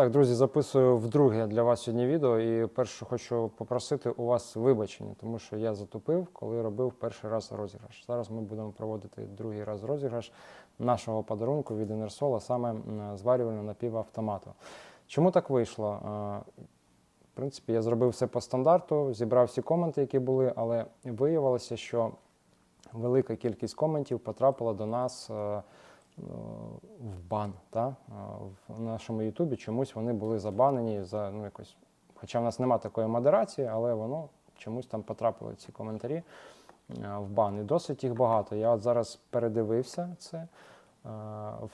Так, друзі, записую вдруге для вас сьогодні відео. І перше хочу попросити у вас вибачення, тому що я затупив, коли робив перший раз розіграш. Зараз ми будемо проводити другий раз розіграш нашого подарунку від Енерсола, саме зварювального напівавтомату. Чому так вийшло? Е, В принципі, я зробив все по стандарту, зібрав всі коменти, які були, але виявилося, що велика кількість коментів потрапила до нас. Е, е, В бан та? е, в нашому Ютубі чомусь вони були забанені за ну якось. Хоча в нас нема такої модерації, але воно чомусь там потрапило ці коментарі е, в бан. І досить їх багато. Я от зараз передивився це. Е,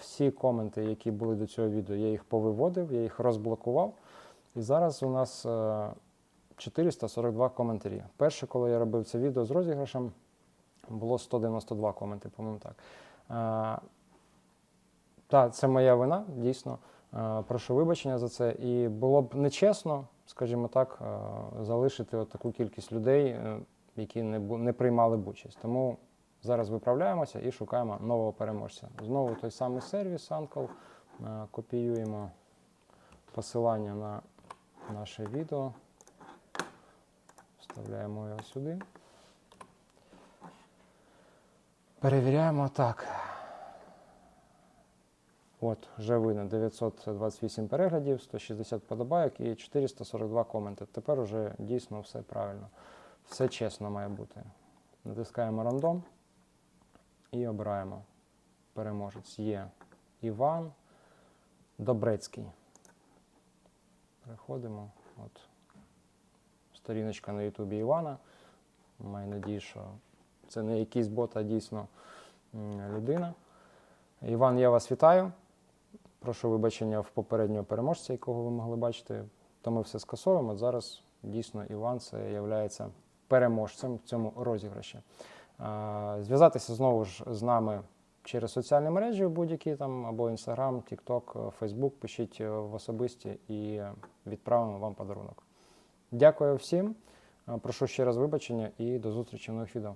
Всі коменти, які були до цього відео, я їх повиводив, я їх розблокував. І зараз у нас е, 442 коментарі. Перше, коли я робив це відео з розіграшем, було 192 коменти, по-моєму так. Так, це моя вина, дійсно. Е, Прошу вибачення за це. І було б нечесно, скажімо так, е, залишити от таку кількість людей, е, які не, не приймали б участь. Тому зараз виправляємося і шукаємо нового переможця. Знову той самий сервіс. Е, Копіюємо посилання на наше відео. Вставляємо його сюди. Перевіряємо так. От, вже видно 928 переглядів, 160 подобайок і 442 коменти. Тепер уже дійсно все правильно. Все чесно має бути. Натискаємо рандом і обираємо. Переможець є Іван Добрецький. Переходимо. От. Сторіночка на Ютубі Івана. Маю надію, що це не якийсь бот, а дійсно людина. Іван, я вас вітаю. Прошу вибачення в попереднього переможця, якого ви могли бачити. То ми все скасовуємо. Зараз дійсно Іван це є переможцем в цьому розіграші. Зв'язатися знову ж з нами через соціальні мережі будь-які там або Інстаграм, Тікток, Фейсбук. Пишіть е, в особисті і відправимо вам подарунок. Дякую всім. Е, Прошу ще раз вибачення і до зустрічі в нових відео.